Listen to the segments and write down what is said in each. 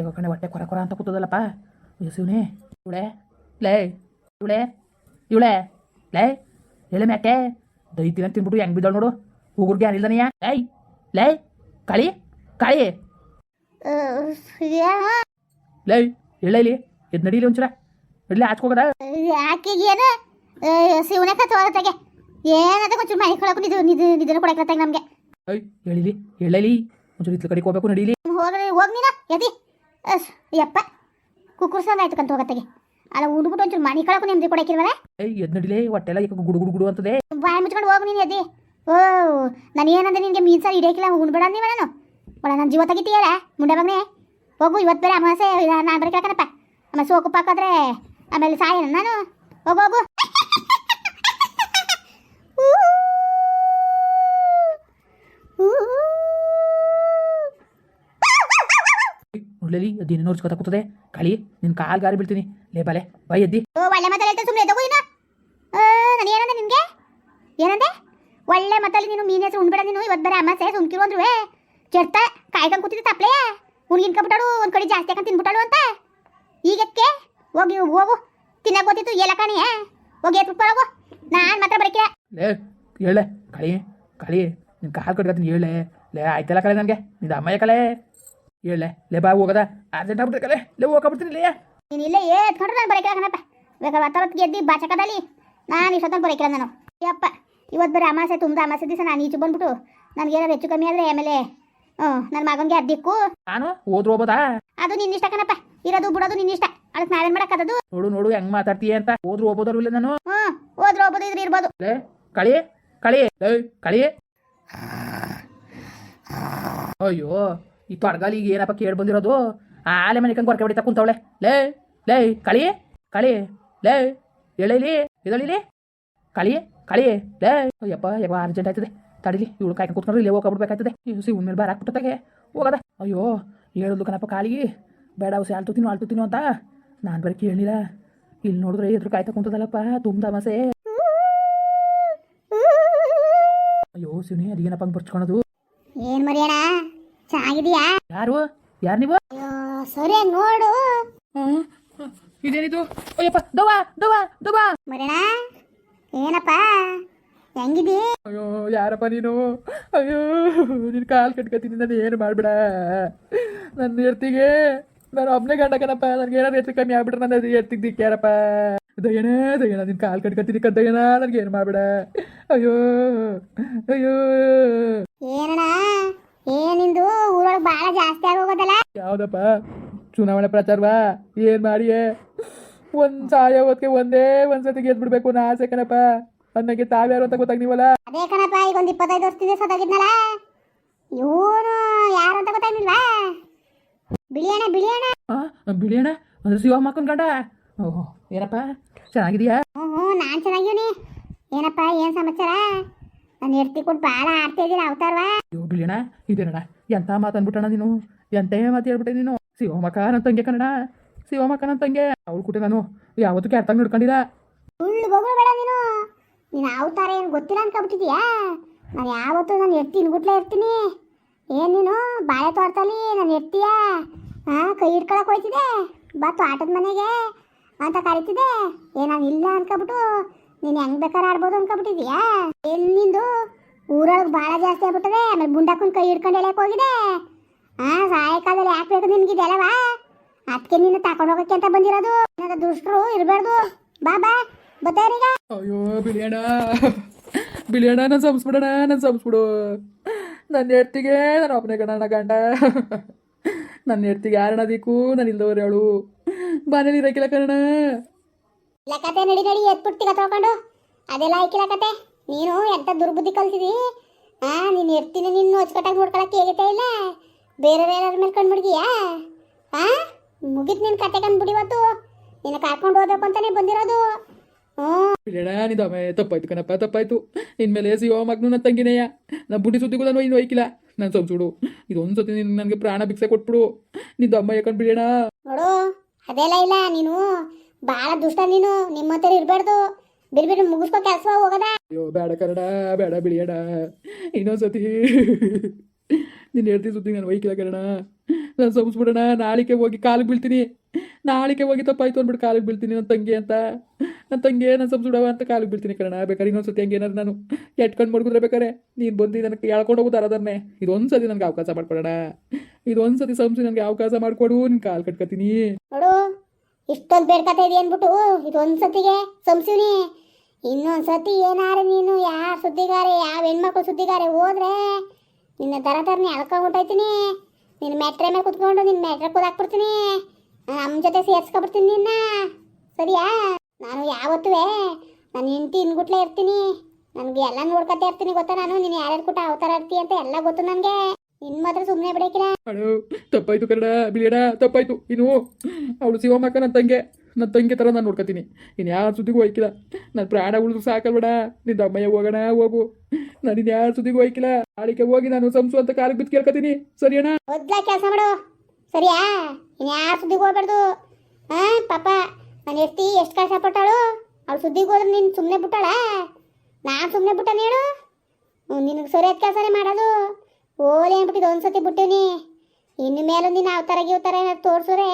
ಇದ್ಯಾವ ಕಣೆ ಹೊಟ್ಟೆ ಕೊರ ಕೊರ ಅಂತ ಕೂತದಲ್ಲಪ್ಪ ಶಿವನೇ ಇವಳೆ ಲೇ ಇವಳೆ ಇವಳೆ ಲೇ ಹೇಳ ಮ್ಯಾಕೆ ದೈತಿನ ತಿನ್ಬಿಟ್ಟು ಹೆಂಗ್ ಬಿದ್ದಾಳ ನೋಡು ಹುಗುರ್ಗೆ ಅನಿಲ್ದನೆಯ ಲೈ ಲೇ ಕಾಳಿ ಕಳಿ ಲೈ ಹೇಳ ಇಲ್ಲಿ ಎದ್ ನಡೀಲಿ ಒಂಚೂರ ಇಡ್ಲಿ ಹಚ್ಕೋಗದ ಆಕೆಗೆ ಏನು ಶಿವನೇ ಕತ್ತವಾಗತ್ತಾಗೆ ಏನದ ಒಂಚೂರು ಮನೆ ಕೊಡಕ್ಕೆ ನಿದು ನಿದು ನಿಧನ ಕೊಡಕ್ಕೆ ನಮಗೆ ಐ ಹೇಳಿಲಿ ಹೇಳಲಿ ಒಂಚೂರು ಇತ್ಲ ಕಡೆಗೆ ಹೋಗ್ಬೇಕು ನಡೀಲಿ ಹೋಗ್ರಿ ಹೋಗ್ ನೀನು ಎದಿ ಅಸ್ ಯಪ್ಪ. ಕುಕ್ಕುರ್ ಸಂಗ ಆಯ್ತು ಕಂತ ಹೋಗತ್ತಾಗೆ. ಅಲ್ಲ ಉಂಡ್ಬಿಟ್ಟು ಒಂಚೂರು ಮನೆ ಕಳಕು ನೆಮ್ಮದಿ ಕೊಡಕ್ಕಿಲ್ವಲ್ಲ? ಏಯ್ ಎದ್ ನಡಿಲೆ ಹೊಟ್ಟೆಲ್ಲ ಈಗ ಗುಡು ಗುಡು ಗುಡು ಅಂತದೆ. ಬಾಯಿ ಮುಚ್ಕೊಂಡು ಹೋಗು ನೀನು ಎದಿ ಓ ನಾನು ಏನಂದ್ರೆ ನಿನಗೆ ಮೀನು ಸಾರು ಹಿಡಿಯಕ್ಕಿಲ್ಲ ಉಂಡ್ಬೇಡ ಅಂದಿವ ನಾನು. ಬಡ ನನ್ನ ಜೀವ ತೆಗಿತೀಯಲ್ಲ ಮುಂಡೆ ಮಗನೇ. ಹೋಗು ಇವತ್ತು ಬೇರೆ ಅಮಾಸೆ ನಾನು ಬರೀ ಕೇಳ್ಕನಪ್ಪ ಆಮೇಲೆ ಸೋಕು ಪಾಕಾದ್ರೆ ಆಮೇಲೆ ಸಾಯ ನಾನು? ಹೋಗು ಹೋಗು. ನೋಡ್ಲಲಿ ಅದೇನು ನೋಡ್ಸ್ಕೊತಾ ಕೂತದೆ. ಕಳಿ ನಿನ್ ಕಾಲ್ ಗಾರಿ ಬೀಳ್ತೀನಿ. ಲೇ ಬಲೆ ಬಾಯ್ ಎದ್ದಿ. ಓ ಒಳ್ಳೆ ಮಾತಲ್ಲಿ ಸುಮ್ಮನೆ ಎದ್ದೋಗು ನೀನು. ನಾನು ಏನಂದೆ ನಿನಗೆ? ಏನಂದೆ? ಒಳ್ಳೆ ಮಾತಲ್ಲಿ ನೀನು ಮೀನ ಹೆಸರು ಉಣ್ಬೇಡ ನೀನು. ಇವತ್ತು ಬೇರೆ ಅಮಾಸೆ ಸುಮ್ಕಿರು ಅಂದ್ರು ಕೆಡ್ತ ಕಾಯ್ಕೊಂಡು ಕೂತಿದ್ದೆ ತಪ್ಪಲೆ ಉಣ್ಗಿನ್ ಕಬಿಟ್ಟಾಡು ಒಂದು ಕಡೆ ಜಾಸ್ತಿ ಹಾಕೊಂಡು ತಿನ್ಬಿಟ್ಟಾಳು ಅಂತ. ಈಗಕ್ಕೆ ಹೋಗಿ ಹೋಗು. ತಿನ್ನಕ್ಕೆ ಗೊತ್ತಿತ್ತು ಎಲ್ಲ ಕಾಣಿ ಹೋಗಿ ಎತ್ಬಿಟ್ಟು ಹೋಗು. ನಾನು ಮಾತ್ರ ಬರಕ್ಕೆ ಲೇ ಹೇಳೆ ಕಳಿ ಕಳಿ ನಿನ್ ಕಾಲು ಕಟ್ಕೊತೀನಿ ಹೇಳೆ. ಲೇ ಆಯ್ತಲ್ಲ ಕಲೆ ನನಗೆ ನಿಂದ ಅಮ್ಮಯ್ಯ ಕಲೆ ಹೇಳೆ ಲೇ ಬಾ ಹೋಗದ. ಅರ್ಜೆಂಟ್ ಆಗ್ಬಿಟ್ಟಿರ್ಕಲೆ ಲೇ ಹೋಗ್ಬಿಡ್ತೀನಿ ಲೇ. ನೀನು ಇಲ್ಲೇ ಏ ನಾನು ಬರಕಿಲ್ಲ ಕಣಪ್ಪ ಬೇಕಾದ್ರೆ ಗೆದ್ದಿ ಬಾಚಕದಲ್ಲಿ ನಾನು ಇಷ್ಟೊತ್ತಲ್ಲಿ ಬರಕಿಲ್ಲ ನಾನು. ಯಪ್ಪ ಇವತ್ತು ಬರೀ ಅಮಾಸೆ ತುಂಬ ಅಮಾಸೆ ದಿವಸ ನಾನು ಈಚೆ ಬಂದ್ಬಿಟ್ಟು ನನಗೇನಾದ್ರು ಹೆಚ್ಚು ಕಮ್ಮಿ ಆದರೆ ಆಮೇಲೆ ಹ್ಞೂ ನನ್ನ ಮಗನಿಗೆ ಅದ್ದಿಕ್ಕು. ನಾನು? ಹೋದ್ರು ಹೋಗ್ಬೋದಾ ಅದು ನಿನ್ನಿಷ್ಟ ಕಣಪ್ಪ. ಇರೋದು ಬಿಡೋದು ನಿನ್ನ ಇಷ್ಟ. ಅದಕ್ಕೆ ನಾವೇನು ಮಾಡೋಕ್ಕದು ನೋಡು ನೋಡು ಹೆಂಗ್ ಮಾತಾಡ್ತೀಯ ಅಂತ. ಹೋದ್ರು ಹೋಗ್ಬೋದಾರು ಇಲ್ಲ ನಾನು? ಹ್ಞೂ ಹೋದ್ರು ಹೋಗ್ಬೋದು ಇದ್ರೆ ಇರ್ಬೋದು. ಲೇ ಕಳಿ ಕಳಿ ಲೇ ಕಳಿ. ಅಯ್ಯೋ. ಈ ತೊಡಗಾಲಿಗೆ ಏನಪ್ಪ ಕೇಳಿ ಬಂದಿರೋದು? ಆಲೆ ಮನೆ ಕಂಗೆ ಹೊರಕೆ ಹೊಡಿತಾ ಕುಂತವಳೆ. ಲೇ ಲೇ ಕಳಿ ಕಳಿ ಲೇ, ಎಳೀಲಿ ಇದಳಿಲಿ ಕಳಿ ಕಳಿ ಲೇ. ಅಯ್ಯಪ್ಪ ಯಪ್ಪ ಅರ್ಜೆಂಟ್ ಆಯ್ತದೆ. ತಡಿಲಿ, ಇವಳು ಕಾಯ್ಕೊಂಡು ಕೂತ್ಕೊಂಡ್ರೆ ಇಲ್ಲೇ ಹೋಗ್ಬಿಡ್ಬೇಕಾಯ್ತದೆ ಸಿ ಉನ್ಮೇಲೆ ಬಾರ ಹಾಕ್ಬಿಟ್ಟತಾಗೆ ಹೋಗದ. ಅಯ್ಯೋ ಹೇಳಿದ್ಲು ಕಣಪ್ಪ ಕಾಲಿಗೆ. ಬೇಡ ಔಸಿ ಆಳ್ತು ತಿನ್ನು ಆಳ್ತು ತಿನ್ನು ಅಂತ. ನಾನು ಬರೀ ಕೇಳಲಿಲ್ಲ. ಇಲ್ಲಿ ನೋಡಿದ್ರೆ ಎದುರು ಕಾಯ್ತಾ ಕುಂತದಲ್ಲಪ್ಪ ತುಂಬ ಮಸೆ ಅಯ್ಯೋ ಸಿನಿ ಅದೇನಪ್ಪ ಬರ್ಚ್ಕೊಳೋದು? ಏನು ಮರಿಯಣ? ಚೆನ್ನಾಗಿದೀಯಾ ಯಾರು? ಯಾರು ನೀವು? ಅಯ್ಯೋ ಸರಿ ನೋಡು. ಇದೇನಿದು? ಅಯ್ಯಪ್ಪ ದವಾ ದವಾ ದವಾ ಮರಣ ಏನಪ್ಪ? ಹೆಂಗಿದಿ? ಅಯ್ಯೋ ಯಾರಪ್ಪ ನೀನು? ಅಯ್ಯೋ ನಿನ್ ಕಾಲ್ ಕಟ್ಕೊತೀನಿ ನಾನು ಏನು ಮಾಡ್ಬಿಡ. ನನ್ನ ಹೆರ್ತಿಗೆ ನಾನು ಒಬ್ಬನೇ ಗಂಡ ಕಣಪ್ಪ. ನನ್ಗೆ ಏನಾರು ಹೆಚ್ಚು ಕಮ್ಮಿ ಆಗ್ಬಿಟ್ರೆ ನನ್ನ ಹೆರ್ತಿಗೆ ದಿಕ್ಕ ಯಾರಪ್ಪ ದಯ್ಯಣ ನಿನ್ ಕಾಲ್ ಕಟ್ಕೊತೀನಿ ಕದ್ದಯ್ಯಣ ನನಗೆ ಏನು ಮಾಡ್ಬಿಡ. ಅಯ್ಯೋ ಅಯ್ಯೋ. ಏನಣ್ಣ? ಏನಿಂದು ಊರೊಳಗೆ ಭಾಳ ಜಾಸ್ತಿ ಆಗೋಗೋದಲ್ಲ ಯಾವುದಪ್ಪ? ಚುನಾವಣೆ ಪ್ರಚಾರವಾ? ಏನ್ ಮಾಡಿಯೇ? ಒಂದ್ ಸಾಯ ಹೊತ್ತಿಗೆ ಒಂದೇ ಒಂದ್ಸತಿ ಸತಿ ಗೆದ್ಬಿಡ್ಬೇಕು ನಾ ಆಸೆ ಕಣಪ್ಪ. ಅನ್ನಕ್ಕೆ ತಾವ್ಯಾರು ಅಂತ ಗೊತ್ತಾಗ್ನಿವಲ್ಲ ಅದೇ ಕಣಪ್ಪ ಈಗ ಒಂದು ಇಪ್ಪತ್ತೈದು ವರ್ಷದಿಂದ ಸತ್ತಾಗಿದ್ನಲ್ಲ ಇವನು ಯಾರು ಅಂತ ಗೊತ್ತಾಗಿಲ್ವಾ ಬಿಳಿಯಣ ಬಿಳಿಯಣ ಆ, ಬಿಳಿಯಣ್ಣ? ಅಂದ್ರೆ ಮಕ್ಕನ್ ಕಂಡ ಓಹೋ ಏನಪ್ಪ? ಚೆನ್ನಾಗಿದೀಯಾ? ಹ್ಞೂ ಹ್ಞೂ ನಾನು ಚೆನ್ನಾಗಿವ್ನಿ. ಏನಪ್ಪ ಏನು ಸಮಾಚಾರ? ನಾನು ಕೊಟ್ಟು ಭಾಳ ಆಡ್ತಾ ಇದ್ದೀನಿ ಅವತಾರವಾ ಅಯ್ಯೋ ಎಂತ ಇದೇನಣ್ಣ ಎಂಥ ಮಾತು ಅಂದ್ಬಿಟ್ಟಣ್ಣ ನೀನು? ಎಂತ ಮಾತು ಹೇಳ್ಬಿಟ್ಟೆ ನೀನು? ಶಿವಮಕ ನನ್ನ ತಂಗೆ ಕನ್ನಡ ಶಿವಮಕ ನನ್ನ ತಂಗೆ. ಅವ್ಳು ಕೂಟೆ ನಾನು ಯಾವತ್ತೂ ಕ್ಯಾರ್ತಂಗೆ ನೋಡ್ಕೊಂಡಿಲ್ಲ. ಸುಳ್ಳು ಬಗಳು ಬೇಡ ನೀನು. ನೀನು ಅವತಾರ ಏನು ಗೊತ್ತಿಲ್ಲ ಅನ್ಕೊಂಬಿಟ್ಟಿದ್ಯಾ ನಾನು ಯಾವತ್ತೂ ನಾನು ಎತ್ತಿ ಇನ್ಗುಟ್ಲೇ ಇರ್ತೀನಿ. ಏನು ನೀನು? ಬಾಳೆ ತೋಟದಲ್ಲಿ ನಾನು ಎತ್ತೀಯ ಹಾಂ ಕೈ ಹಿಡ್ಕೊಳಕ್ ಹೋಯ್ತಿದೆ ಬಾ ತೋಟದ ಮನೆಗೆ ಅಂತ ಕರಿತಿದೆ ಏ ನಾನು ಇಲ್ಲ ಅನ್ಕೊಬಿಟ್ಟು ನೀನು ಹೆಂಗ್ ಬೇಕಾದ್ರೆ ಆಡ್ಬೋದು ಅನ್ಕೊಬಿಟ್ಟಿದ್ಯಾ? ಎಲ್ಲಿ ನಿಂದು ಊರೊಳಗೆ ಭಾಳ ಜಾಸ್ತಿ ಆಗ್ಬಿಟ್ಟದೆ, ಆಮೇಲೆ ಬುಂಡಕ್ಕನ್ ಕೈ ಹಿಡ್ಕೊಂಡು ಎಳೆಯಕ್ಕೆ ಹೋಗಿದೆ ಹಾಂ ಸಾಯಂಕಾಲದಲ್ಲಿ ಯಾಕೆ ಬೇಕು ನಿನ್ಗಿದೆಲ್ಲವಾ ಅದಕ್ಕೆ ನಿನ್ನ ತಗೊಂಡು ಹೋಗಕ್ಕೆ ಅಂತ ಬಂದಿರೋದು. ನನ್ನ ದುಷ್ಟರು ಇರಬಾರ್ದು. ಬಾ ಬಾ. ಅಯ್ಯೋ, ಬಿಳಿಯಣ್ಣ. ಬಿಳಿಯಣ್ಣ, ನಾನು ಸಂಸ್ಬಿಡೋಣ ನಾನು ಸಂಸ್ಬಿಡು. ನನ್ನ ಹೆಡ್ತಿಗೆ, ನಾನು ಒಬ್ಬನೇ ಗಂಡ ಗಂಡ. ನನ್ನ ಹೆಡ್ತಿಗೆ ಯಾರಣ್ಣ ದಿಕ್ಕು ನಾನು ಇಲ್ದವ್ರು ಹೇಳು ಮನೇಲಿ ಇರಕ್ಕಿಲ್ಲ ಕಣ ಇಲ್ಲ ಕತೆ ನಡಿ ನಡಿ ಎತ್ಬಿಡ್ತೀಗ ತಗೊಂಡು ಅದೆಲ್ಲ ಆಯ್ಕಿಲ್ಲ ಕತೆ. ನೀನು ಎಂತ ದುರ್ಬುದ್ಧಿ ಕಲ್ತಿದಿ? ಆ ನೀನು ಇರ್ತೀನಿ ನಿನ್ನ ಹೊಚ್ಕಟ್ಟಾಗಿ ನೋಡ್ಕೊಳಕ್ಕೆ ಹೇಗೈತೆ ಇಲ್ಲ? ಬೇರೆ ಬೇರೆ ಮೇಲೆ ಕಂಡ್ಬಿಡ್ತೀಯಾ? ಆ ಮುಗಿತ್ ನಿನ್ನ ಕತೆ ಕಂಡ್ಬಿಡಿ ಇವತ್ತು. ನಿನ್ನ ಕರ್ಕೊಂಡು ಹೋಗ್ಬೇಕು ಅಂತಾನೆ ಬಂದಿರೋದು. ನಿಂದೊಮ್ಮೆ ತಪ್ಪಾಯ್ತು ಕಣಪ್ಪ ತಪ್ಪಾಯ್ತು. ಇನ್ಮೇಲೆ ಸಿಗೋ ಮಗ್ನು ನನ್ನ ತಂಗಿನೇಯ. ನಾ ಬುಡಿ ಸುದ್ದಿಗೂ ನಾನು ಇನ್ನು ಒಯ್ಕಿಲ್ಲ ನಾನು ಸಂಸ್ಬಿಡು ಇದೊಂದು ಸತಿ ನಿನ್ ನನಗೆ ಪ್ರಾಣ ಭಿಕ್ಷೆ ಕೊಟ್ಬಿಡು. ನಿಂದು ಅಮ್ಮ ಯಾಕಂಡು ಬಿಡೋಣ ನೋಡು ಅದೆಲ್ಲ ಇಲ್ಲ ನೀನು ಭಾಳ ದುಷ್ಟ ನೀನು ನಿಮ್ಮ ಹತ್ರ ಇರಬಾರ್ದು. ಬಿಡ್ ಮುಗಿಸ್ಕೊ ಕೆಲಸ ಹೋಗದ. ಅಯ್ಯೋ ಬೇಡ ಕರಡ ಬೇಡ ಬಿಳಿಯಡ ಇನ್ನೊಂದ್ಸತಿ. ನೀನು ಹೇಳ್ತೀನಿ ಸುದ್ದಿ ನಾನು ವೈಕಿಲ್ಲ ಕರಣ ನಾನು ಸಂಸ್ಬಿಡೋಣ ನಾಳಿಕೆ ಹೋಗಿ ಕಾಲಿಗೆ ಬೀಳ್ತೀನಿ. ನಾಳಿಕೆ ಹೋಗಿ ತಪ್ಪಾಯ್ತು ಅಂದ್ಬಿಟ್ಟು ಕಾಲಿಗೆ ಬೀಳ್ತೀನಿ ನನ್ನ ತಂಗಿ ಅಂತ. ನನ್ನ ತಂಗಿ ನಾನು ಸಂಸ್ಬಿಡವ ಅಂತ ಕಾಲಿಗೆ ಬೀಳ್ತೀನಿ ಕರಣ ಬೇಕಾದ್ರೆ ಇನ್ನೊಂದ್ಸತಿ ಹಂಗೆ ಏನಾದ್ರು ನಾನು ಎಟ್ಕೊಂಡು ಮಾಡ್ಕೊಂಡ್ರೆ ಬೇಕಾರೆ ನೀನು ಬಂದು ನನಗೆ ಎಳ್ಕೊಂಡು ಹೋಗೋದು ಅರದನ್ನೇ ಇದೊಂದು ಸತಿ ನನಗೆ ಅವಕಾಶ ಮಾಡ್ಕೊಡೋಣ. ಇದೊಂದು ಸತಿ ಸಂಸ್ಥೆ ನನಗೆ ಅವಕಾಶ ಮಾಡಿಕೊಡು ನಿನ್ನ ಕಾಲು ಕಟ್ಕೊತೀನಿ. ಇಷ್ಟೊಂದು ಬೇಡ್ಕತಾ ಇದೆಯಾ ಅಂದ್ಬಿಟ್ಟು ಇದೊಂದು ಸತಿಗೆ ಸಂಸಿವ್ನಿ ಇನ್ನೊಂದು ಸತಿ ಏನಾರೆ ನೀನು ಯಾರ ಸುದ್ದಿಗಾರೆ, ಯಾವ ಹೆಣ್ಮಕ್ಳು ಸುದ್ದಿಗಾರೆ ಹೋದ್ರೆ ನಿನ್ನ ದರ ತರನಿ ಅಳ್ಕೊಂಡ್ಬಿಟ್ಟೈತೀನಿ ನಿನ್ನ ಮೆಟ್ರೆ ಮೇಲೆ ಕುತ್ಕೊಂಡು ನಿನ್ನ ಮೆಟ್ರೆ ಕೂದಾಕ್ಬಿಡ್ತೀನಿ ನಮ್ಮ ಜೊತೆ ಸೇರ್ಸ್ಕೊಬಿಡ್ತೀನಿ ನಿನ್ನ. ಸರಿಯಾ? ನಾನು ಯಾವತ್ತೂ ನಾನು ಹೆಂಡತಿ ಇನ್ಗುಟ್ಲೆ ಇರ್ತೀನಿ. ನನಗೆ ಎಲ್ಲ ನೋಡ್ಕೊತಾ ಇರ್ತೀನಿ ಗೊತ್ತಾ ನಾನು? ನೀನು ಯಾರ್ಯಾರು ಕೂಟ ಅವತಾರ ಇರ್ತೀಯ ಅಂತ ಎಲ್ಲ ಗೊತ್ತು ನನಗೆ. ನಿನ್ನ ಮಾತ್ರ ಸುಮ್ಮನೆ ಅಳು ತಪ್ಪಾಯ್ತು ಕನ್ನಡ ಬಿಳಿಯಡ ತಪ್ಪಾಯ್ತು. ಇನ್ನು ಅವಳು ಶಿವಮ್ಮಕ್ಕ ನನ್ನ ತಂಗೆ ನನ್ನ ತಂಗಿ ತರ ನಾನು ನೋಡ್ಕೊತೀನಿ. ಇನ್ನು ಯಾರ ಸುದ್ದಿಗೂ ಹೋಯ್ಕಿಲ್ಲ. ನನ್ನ ಪ್ರಾಣ ಉಳಿದು ಸಾಕಲ್ಬೇಡ ನಿನ್ನ ಅಮ್ಮಯ್ಯ ಹೋಗೋಣ ಹೋಗು. ನಾನು ಇನ್ನು ಯಾರ ಸುದ್ದಿಗೂ ಹೋಯ್ಕಿಲ್ಲ. ಆಳಿಕೆ ಹೋಗಿ ನಾನು ಸಂಸು ಅಂತ ಕಾಲಿಗೆ ಬಿದ್ದು ಕೇಳ್ಕೊತೀನಿ. ಸರಿ ಅಣ್ಣ ಮೊದ್ಲ ಕೆಲಸ ಮಾಡು. ಸರಿಯಾ? ಇನ್ನು ಯಾರ ಸುದ್ದಿಗೆ ಹೋಗ್ಬಾರ್ದು. ಹಾ ಪಾಪ ನನ್ನ ಎಷ್ಟಿ ಎಷ್ಟು ಕಷ್ಟಪಟ್ಟಾಳು ಅವಳು ಸುದ್ದಿಗೆ ಹೋದ್ರೆ ನೀನು ಸುಮ್ಮನೆ ಬಿಟ್ಟಾಳ? ನಾನು ಸುಮ್ಮನೆ ಬಿಟ್ಟ ಹೇಳು. ನಿನಗೆ ಸರಿಯಾದ ಕೆಲಸನೇ ಮಾಡೋದು. ಓಲಿ ಅಂದ್ಬಿಟ್ಟು ಒಂದು ಸತಿ ಬಿಟ್ಟಿವ್ನಿ ಇನ್ನು ಮೇಲೆ ನೀನು ಅವತಾರ ಗಿವತಾರ ಏನಾದ್ರು ತೋರ್ಸಿದ್ರೆ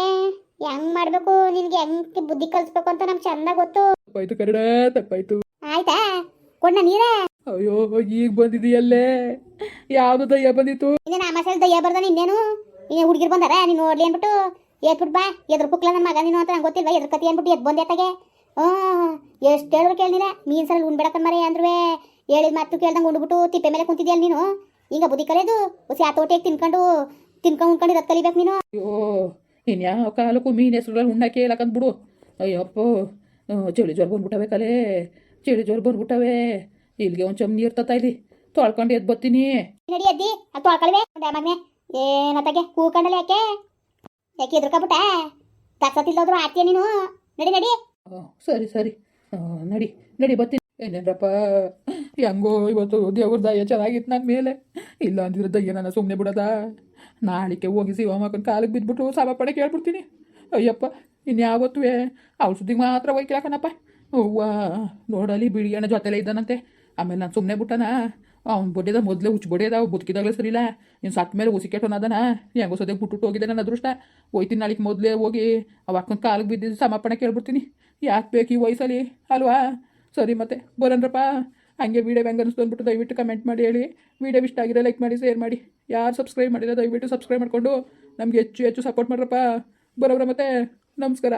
ಹೆಂಗ್ ಮಾಡಬೇಕು? ನಿನಗೆ ಹೆಂಗ್ ಬುದ್ಧಿ ಕಲಿಸ್ಬೇಕು ಅಂತ ನಮ್ಗೆ ಚಂದ ಗೊತ್ತು. ತಪ್ಪಾಯ್ತು ಕರಡ ತಪ್ಪಾಯ್ತು. ಆಯ್ತಾ? ಕೊಂಡ ನೀರೇ? ಅಯ್ಯೋ ಈಗ ಬಂದಿದೆಯಲ್ಲೇ. ಯಾವುದು ದಯ್ಯ ಬಂದಿತ್ತು? ಇನ್ನೇನು ಅಮಾಸೆ ದಯ್ಯ ಬರ್ದಾನೆ ಇನ್ನೇನು? ಇನ್ನೇ ಹುಡುಗಿರು ಬಂದಾರ? ನೀನು ನೋಡ್ಲಿ ಅಂದ್ಬಿಟ್ಟು ಎದ್ಬಿಟ್ಟು ಬಾ ಎದ್ರ ಕುಕ್ಲ ನನ್ನ ಮಗ ನೀನು ಅಂತ ನಂಗೆ ಗೊತ್ತಿಲ್ವಾ? ಎದ್ರ ಕತಿ ಅಂದ್ಬಿಟ್ಟು ಎದ್ ಬಂದೆ ಅತ್ತಾಗೆ ಹ್ಞೂ ಎಷ್ಟು ಹೇಳಿದ್ರು ಕೇಳಿಲ್ಲ ಮೀನ್ ಸಲ ಉಣ್ಬೇಡಕ್ಕ ಮರೆ ಅಂದ್ರುವೆ. ಹೇಳಿದ ಮಾತು ಕೇಳ್ದಂಗೆ ಉಂಡ್ಬಿಟ್ಟು ತಿಪ್ಪೆ ಮೇಲೆ ಕುಂತಿದ್ಯಲ್ಲ ನೀನು? ಈಗ ಬುದ್ಧಿ ಕಲಿಯೋದು ಹೊಸ ಆತೋಟಿಯಾಗಿ ತಿನ್ಕೊಂಡು ತಿನ್ಕೊಂಡು ಉಂಡ್ಕೊಂಡು ಇರೋದು ಕಲಿಬೇಕು ನೀನು. ಅಯ್ಯೋ ಇನ್ಯಾವ ಕಾಲಕ್ಕೂ ಮೀನು ಹೆಸರು ಉಣ್ಣಕ್ಕೆ ಬಿಡು. ಅಯ್ಯಪ್ಪ ಚಳಿ ಜ್ವರ ಬಂದ್ಬಿಟ್ಟವೆ ಕಲೆ ಚಳಿ ಜ್ವರ ಬಂದ್ಬಿಟ್ಟವೆ. ಇಲ್ಲಿಗೆ ಒಂದು ಚಮ್ ನೀರು ತತ್ತ ಇಲ್ಲಿ ತೊಳ್ಕೊಂಡು ಎದ್ದು ಬರ್ತೀನಿ. ನಡಿ ಅದ್ದಿ ಅದು ತೊಳ್ಕೊಳ್ವೆ. ಮಗನೆ. ಏನತ್ತಾಗೆ ಕೂಕೊಂಡಲ್ಲ ಯಾಕೆ? ಯಾಕೆ ಎದ್ರಕಬಿಟ್ಟ ತಕ್ಕತ್ತಿಲ್ಲದ್ರು ಆಡ್ತೀಯ ನೀನು? ನಡಿ ನಡಿ. ಸರಿ ಸರಿ. ನಡಿ ನಡಿ ಬರ್ತೀನಿ. ಏನೇನ್ರಪ್ಪ? ಹೆಂಗೋ ಇವತ್ತು ದೇವ್ರ ದಯ ಚೆನ್ನಾಗಿತ್ತು ನನ್ನ ಮೇಲೆ. ಇಲ್ಲ ಅಂದಿದ್ರೆ ದಯ್ಯ ನನ್ನ ಸುಮ್ಮನೆ ಬಿಡದ? ನಾಳಿಕೆ ಹೋಗಿ ಶಿವಮಕ್ಕನ ಕಾಲಿಗೆ ಬಿದ್ದುಬಿಟ್ಟು ಸಾಬ ಪಡೆ ಕೇಳ್ಬಿಡ್ತೀನಿ. ಅಯ್ಯಪ್ಪ ಇನ್ಯಾವತ್ತೂ ಔಷಧಿಗೆ ಮಾತ್ರ ಒಯ್ಕಿಲಾಕನಪ್ಪ ಅವ್ವ, ನೋಡಲಿ ಬಿಳಿಯಣ್ಣ ಜೊತೆಲೇ ಇದ್ದಾನಂತೆ. ಆಮೇಲೆ ನಾನು ಸುಮ್ಮನೆ ಬಿಟ್ಟನ? ಅವ್ನು ಬಡ್ಡಿದ ಮೊದಲೇ ಹುಚ್ಚು ಬಡಿಯದ ಬದುಕಿದಾಗಲೇ ಸರಿಲ್ಲ ಇನ್ನು ಸತ್ತ ಮೇಲೆ ಹುಸಿ ಕೆಟ್ಟೋನದನ ಹೆಂಗೋ ಸದ್ಯಕ್ಕೆ ಬಿಟ್ಬಿಟ್ಟು ಹೋಗಿದೆ ನನ್ನ ಅದೃಷ್ಟ. ಹೋಯ್ತೀನಿ ನಾಳಿಗೆ ಮೊದಲೇ ಹೋಗಿ. ಅವ ಅಕ್ಕನ ಕಾಲಿಗೆ ಬಿದ್ದಿದ್ದು ಸಮರ್ಪಣೆ ಕೇಳ್ಬಿಡ್ತೀನಿ. ಯಾಕೆ ಬೇಕು ಈ ವಯಸ್ಸಲ್ಲಿ? ಅಲ್ವಾ? ಸರಿ ಮತ್ತೆ ಬರೋಣ್ರಪ್ಪ ಹಂಗೆ ವೀಡಿಯೋ ಹೆಂಗೆ ಅನಿಸ್ತು ಅಂದ್ಬಿಟ್ಟು ದಯವಿಟ್ಟು ಕಮೆಂಟ್ ಮಾಡಿ, ಹೇಳಿ. ವೀಡಿಯೋ ಇಷ್ಟ ಆಗಿದೆ ಲೈಕ್ ಮಾಡಿ ಶೇರ್ ಮಾಡಿ. ಯಾರು ಸಬ್ಸ್ಕ್ರೈಬ್ ಮಾಡಿದ್ರೆ ದಯವಿಟ್ಟು ಸಬ್ಸ್ಕ್ರೈಬ್ ಮಾಡಿಕೊಂಡು ನಮಗೆ ಹೆಚ್ಚು ಹೆಚ್ಚು ಸಪೋರ್ಟ್ ಮಾಡ್ರಪ್ಪ. ಬರೋಬ್ರ ಮತ್ತೆ ನಮಸ್ಕಾರ.